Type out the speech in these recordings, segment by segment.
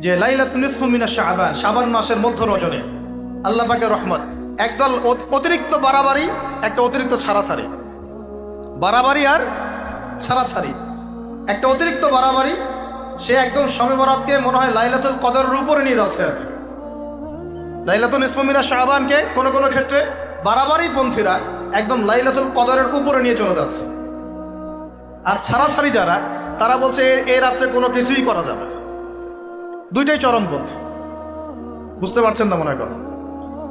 যে লাইলাতুনিসমিনা শাহবান শাবান মাসের মধ্য রজনে। আল্লাহ পাকের রহমত। একদল অতিরিক্ত বাড়াবাড়ি, একটা অতিরিক্ত ছাড়াছাড়ি। বাড়াবাড়ি আর ছাড়াছাড়ি। একটা অতিরিক্ত বাড়াবাড়ি, সে একদম সময় বরাতকে মনে হয় লাইলাতুল কদরের উপরে নিয়ে যাচ্ছে। আর। লাইলাতুল ইসমিনা শাহবানকে কোনো কোনো ক্ষেত্রে বাড়াবাড়ি পন্থীরা একদম লাইলাতুল কদরের উপরে নিয়ে চলে যাচ্ছে। আর ছাড়াছাড়ি যারা, তারা বলছে এই রাত্রে কোনো কিছুই করা যাবে না। দুইটাই চরমপন্থী বুঝতে পারছেন না মনে কথা?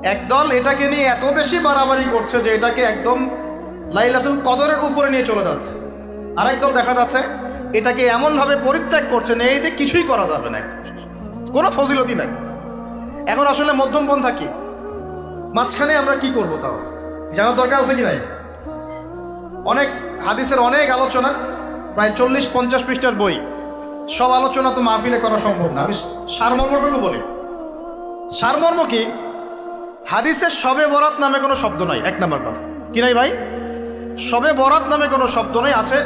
একদল এটাকে নিয়ে এত বেশি বাড়াবাড়ি করছে যে এটাকে একদম লাইলাতুল কদরের উপরে নিয়ে চলে যাচ্ছে। আরেক দল দেখা যাচ্ছে, এটাকে এমনভাবে পরিত্যাগ করছে না দিয়ে কিছুই করা যাবে না। কোনো ফজিলতি নাই। এখন আসলে মধ্যম পন্থা কি? মাঝখানে আমরা কি করব তাও? জানার দরকার আছে কি নাই? অনেক হাদিসের অনেক আলোচনা, প্রায় চল্লিশ পঞ্চাশ পৃষ্ঠার বই। সব আলোচনা তো মাহফিলে করা সম্ভব না। আমি সারমর্মটুকু বলি। সারমর্ম কি? হাদিসের সবে বরাত নামে কোনো শব্দ নাই, এক নম্বর কথা। কি নাই ভাই? সবে বরাত নামে কোনো শব্দ নেই, আছে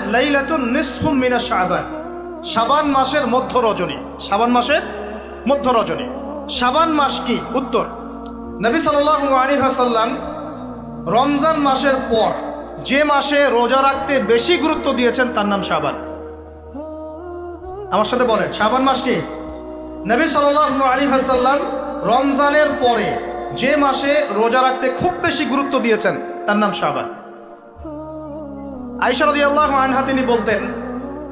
মিনা শাবান। শাবান মাসের মধ্য রজনী। সাবান মাসের মধ্য রজনী। সাবান মাস কি? উত্তর। নবী সাল্লাল্লাহু আলাইহি রমজান মাসের পর যে মাসে রোজা রাখতে বেশি গুরুত্ব দিয়েছেন তার নাম শাবান। আমার সাথে বলেন, শাবান মাস কি? নবী সাল্লাল্লাহু আলাইহি ওয়াসাল্লাম রমজানের পরে যে মাসে রোজা রাখতে খুব বেশি গুরুত্ব দিয়েছেন, তার নাম শাবান। আয়েশা রাদিয়াল্লাহু আনহা তিনি বলতেন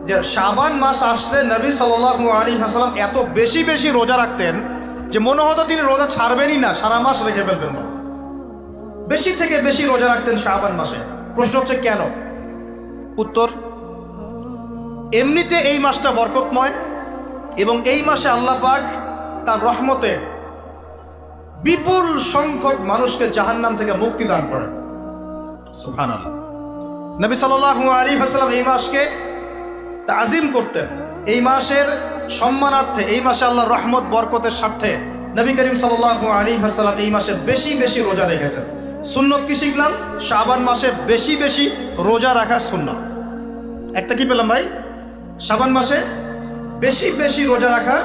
যে, শাবান মাস আসলে নবী সাল্লাল্লাহু আলাইহি ওয়াসাল্লাম এত বেশি বেশি রোজা রাখতেন যে মনে হতো তিনি রোজা ছাড়বেনই না, সারা মাস রেখে ফেলবেন না। বেশি থেকে বেশি রোজা রাখতেন শাবান মাসে। প্রশ্ন হচ্ছে কেন? উত্তর এমনিতে এই মাসটা বরকতময় এবং এই মাসে আল্লাহ পাক তার রহমতে বিপুল সংখ্যক মানুষকে জাহান্নাম থেকে মুক্তি দান করেন। সুবহানাল্লাহ। নবী সাল্লাল্লাহু আলাইহি ওয়াসাল্লাম এই মাসকে তাজিম করতেন। এই মাসের সম্মানার্থে এই মাসে আল্লাহ রহমত বরকতের স্বার্থে নবী করিম সাল্লাল্লাহু আলাইহি ওয়াসাল্লাম এই মাসে বেশি বেশি রোজা রেখেছেন। সুন্নত কি শিখলাম? শাবান মাসে বেশি বেশি রোজা রাখা সুন্নত। একটা কি পেলাম ভাই? শাবান মাসে বেশি বেশি রোজা রাখা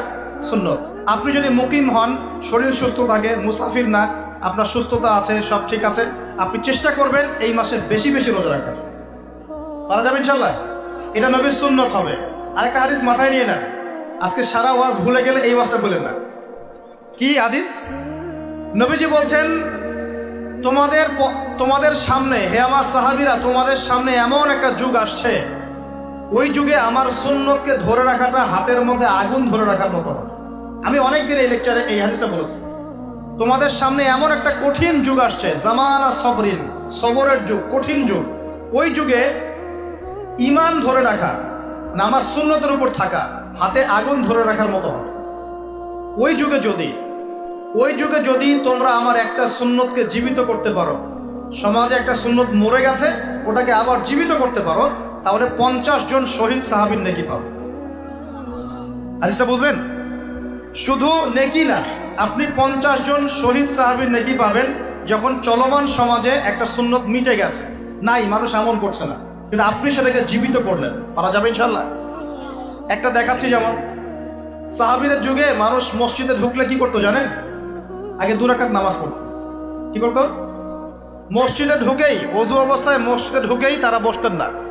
সুন্নত। আপনি যদি মুকিম হন, শরীর সুস্থ থাকে, মুসাফির না, আপনার সুস্থতা আছে, সব ঠিক আছে, আপনি চেষ্টা করবেন এই মাসে বেশি বেশি রোজা রাখার। পারা যাবে ইনশাল্লাহ এটা নবীর সুন্নত হবে। আরেকটা হাদিস মাথায় নিয়ে নেন। আজকে সারা ওয়াজ ভুলে গেলে এই ওয়াজটা বলেন না। কি হাদিস? নবীজি বলছেন, তোমাদের তোমাদের সামনে, হে আমার সাহাবিরা, তোমাদের সামনে এমন একটা যুগ আসছে ওই যুগে আমার সুন্নতকে ধরে রাখাটা হাতের মধ্যে আগুন ধরে রাখার মতো। আমি অনেক দিন এই লেকচারে এই হাদিসটা বলেছি। তোমাদের সামনে এমন একটা কঠিন যুগ আসছে, জামানা সবরিন, সবরের যুগ, কঠিন যুগ। ওই যুগে ইমান ধরে রাখা না আমার সুন্নতের উপর থাকা, হাতে আগুন ধরে রাখার মতো হবে ওই যুগে যদি, ওই যুগে যদি তোমরা আমার একটা সুন্নতকে জীবিত করতে পারো, সমাজে একটা সুন্নত মরে গেছে, ওটাকে আবার জীবিত করতে পারো তাহলে পঞ্চাশ জন শহীদ সাহাবির নেকি পাবো হাদিসটা বুঝলেন? শুধু নেকি না, আপনি পঞ্চাশ জন শহীদ সাহাবির নেকি পাবেন যখন চলমান সমাজে একটা সুন্নত মিটে গেছে। নাই, মানুষ এমন করছে না। কিন্তু আপনি সেটাকে জীবিত করলেন। পারা যাবে ইনশাল্লাহ একটা দেখাচ্ছি যেমন, সাহাবিদের যুগে মানুষ মসজিদে ঢুকলে কি করতো জানেন? আগে দুরাকাত নামাজ পড়তো। কি করতো? মসজিদে ঢুকেই, অজু অবস্থায় মসজিদে ঢুকেই তারা বসতেন না।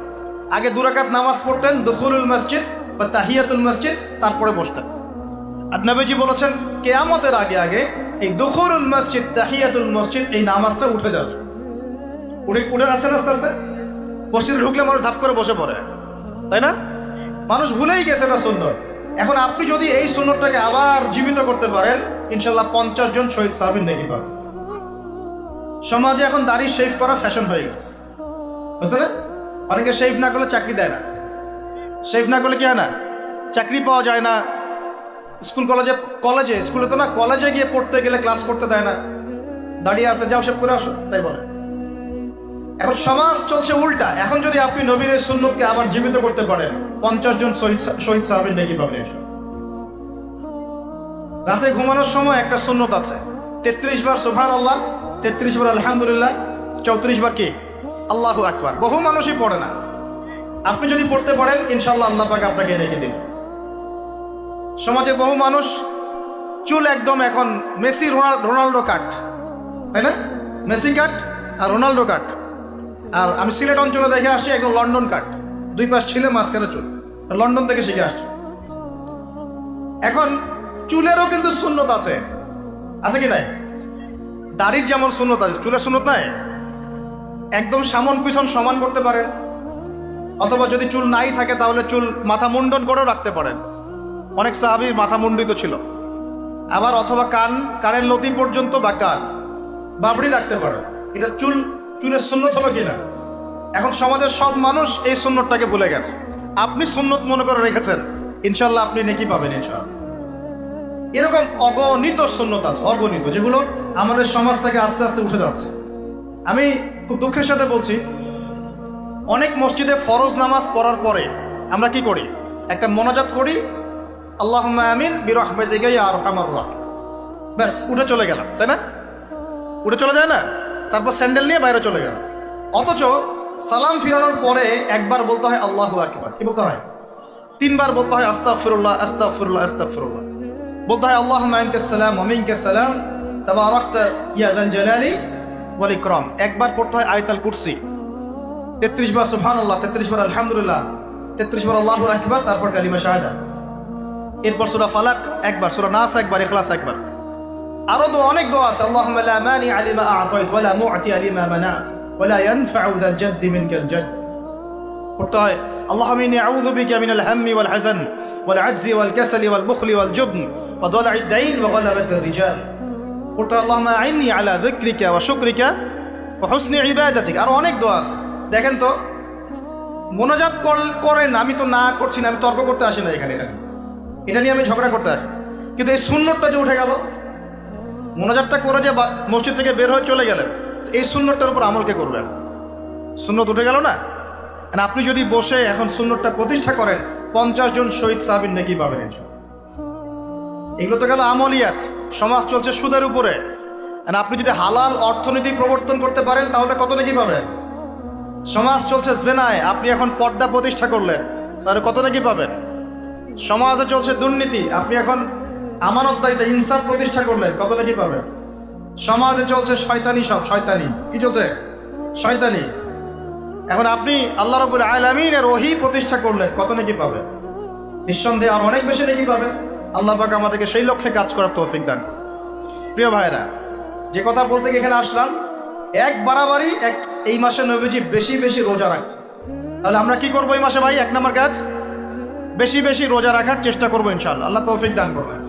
আগে দুরাকাত নামাজ পড়তেন, দুখুলুল মসজিদ বা তাহিয়াতুল মসজিদ, তারপরে বসতেন। আর নবীজি বলেছেন, কেয়ামতের আগে আগে এই দুখুলুল মসজিদ, তাহিয়াতুল মসজিদ, এই নামাজটা উঠে যাবে। উঠে উঠে যাচ্ছে না আস্তে আস্তে? মসজিদে ঢুকলে মানুষ ধাপ করে বসে পড়ে। তাই না? মানুষ ভুলেই গেছে না সুন্দর এখন আপনি যদি এই সুন্দরটাকে আবার জীবিত করতে পারেন ইনশাল্লাহ পঞ্চাশ জন শহীদ সাহাবিন নেকি পাবেন। সমাজে এখন দাড়ি শেভ করা ফ্যাশন হয়ে গেছে। বুঝছে না অনেকে শেভ না করলে চাকরি দেয় না। শেভ না করলে কি হয় না? চাকরি পাওয়া যায় না। স্কুল কলেজে কলেজে, স্কুলে তো না, কলেজে গিয়ে পড়তে গেলে ক্লাস করতে দেয় না। দাঁড়িয়ে আসে যাও, সব করে আসো, তাই বলে। এখন সমাজ চলছে উল্টা। এখন যদি আপনি নবীর এই সুন্নতকে আবার জীবিত করতে পারেন, পঞ্চাশ জন শহীদ সাহাবের নেকি পাবেন। রাতে ঘুমানোর সময় একটা সুন্নত আছে। তেত্রিশ বার সুহান আল্লাহ তেত্রিশ বার আলহামদুলিল্লাহ, চৌত্রিশ বার কি? আল্লাহু আকবার। বহু মানুষই পড়ে না। আপনি যদি পড়তে পারেন ইনশাল্লাহ আল্লাহ পাক আপনাকে রেখে দিন সমাজে বহু মানুষ, চুল একদম এখন মেসি, রোনাল- রোনাল্ডো কাট। তাই না? মেসি কাট আর রোনাল্ডো কাট। আর আমি সিলেট অঞ্চলে দেখে আসছি, একদম লন্ডন কাট। দুই পাশ ছিলে মাঝখানে চুল। লন্ডন থেকে শিখে আসছি। এখন চুলেরও কিন্তু শূন্যত আছে। আছে কি নাই? দাড়ির যেমন শূন্যত আছে, চুলের শূন্যত নাই? একদম সামন পিছন সমান করতে পারেন অথবা যদি চুল নাই থাকে, তাহলে চুল মাথা মুন্ডন করেও রাখতে পারেন। অনেক সাহাবির মাথা মুন্ডিত ছিল। আবার অথবা কান, কানের লতি পর্যন্ত বা কাঁধ, বাবড়ি রাখতে পারেন। এটা চুল, চুলের সুন্নত হলো কিনা? এখন সমাজের সব মানুষ এই সুন্নতটাকে ভুলে গেছে। আপনি সুন্নত মনে করে রেখেছেন। ইনশাল্লাহ আপনি নেকি পাবেন ইনশাল্লাহ এরকম অগণিত সুন্নত আছে, অগণিত, যেগুলো আমাদের সমাজ থেকে আস্তে আস্তে উঠে যাচ্ছে। আমি খুব দুঃখের সাথে বলছি, অনেক মসজিদে ফরজ নামাজ পড়ার পরে আমরা কি করি? একটা মোনাজাত করি আল্লাহ আমিন বিরহমেদিকে আর আমার ব্যাস, উঠে চলে গেলাম, তাই না? উঠে চলে যায় না? তারপর স্যান্ডেল নিয়ে বাইরে চলে গেলাম। অথচ সালাম ফিরানোর পরে একবার বলতে হয় আল্লাহ আকবার। কি বলতে হয়? তিনবার বলতে হয় আস্তা ফিরুল্লাহ আস্তা ফিরুল্লাহ আস্তা ফিরুল্লাহ বলতে হয় আল্লাহ মাইনকে সালাম অমিনকে সালাম তারপর রক্ত ইয়াদাল জালালি ওয়াল ইকরাম একবার পড়তে হয় আয়তাল কুরসি তেত্রিশ বার সুবহান আল্লাহ তেত্রিশ বার আলহামদুলিল্লাহ তেত্রিশ বার আল্লাহ আকবার তারপর কালিমা শাহাদা এরপর সুরা ফালাক একবার সুরা নাস একবার ইখলাস একবার আরো তো অনেক দোয়া আছে আল্লাহুম্মা লা মানি আলিমা আ'তাইত ওয়া লা মু'তি আলিমা মানা'ত ওয়া লা ইয়ানফা'ু যাল জাদ মিনকাল জাদ পড়তে হয় اللهم إني أعوذ بك من الهم والحزن والعجز والكسل والبخل والجبن وضلع الدين وغلبة الرجال পড়তে আল্লাহ আইনি আলা দিক্রিকা বা শুক্রিকা হোসনি ইবায়দা থেকে আরও অনেক দোয়া আছে। দেখেন তো, মনোজাত করেন, আমি তো না করছি না, আমি তর্ক করতে আসি না এখানে। এটা এটা নিয়ে আমি ঝগড়া করতে আসি। কিন্তু এই সুন্নরটা যে উঠে গেল, মনোজাতটা করে যে মসজিদ থেকে বের হয়ে চলে গেলেন, এই সুন্নরটার উপর আমলকে করবেন। সুন্নত উঠে গেল না? মানে আপনি যদি বসে এখন সুন্নরটা প্রতিষ্ঠা করেন, পঞ্চাশ জন শহীদ সাহাবিন নাকি পাবেন। এগুলো তো গেল আমলিয়াত। সমাজ চলছে সুদের উপরে। আর আপনি যদি হালাল অর্থনীতি প্রবর্তন করতে পারেন, তাহলে কত নাকি পাবেন? সমাজ চলছে জেনায়। আপনি এখন পর্দা প্রতিষ্ঠা করলেন, তাহলে কত নাকি পাবেন? সমাজে চলছে দুর্নীতি। আপনি এখন আমানতদারিতে ইনসাফ প্রতিষ্ঠা করলেন, কত নাকি পাবেন? সমাজে চলছে শয়তানি সব, শয়তানি। কি চলছে? শয়তানি। এখন আপনি আল্লাহ রবুল আলমিনের ওহি প্রতিষ্ঠা করলেন, কত নাকি পাবেন? নিঃসন্দেহে আর অনেক বেশি নাকি পাবেন। আল্লাহ পাক আমাদেরকে সেই লক্ষ্যে কাজ করার তৌফিক দান। প্রিয় ভাইরা যে কথা বলতে গিয়ে এখানে আসলাম, এক বাড়াবাড়ি, এক, এই মাসে নবীজি বেশি বেশি রোজা রাখ তাহলে আমরা কি করব এই মাসে ভাই? এক নম্বর কাজ? বেশি বেশি রোজা রাখার চেষ্টা করব ইনশাল্লাহ আল্লাহ তৌফিক দান করবেন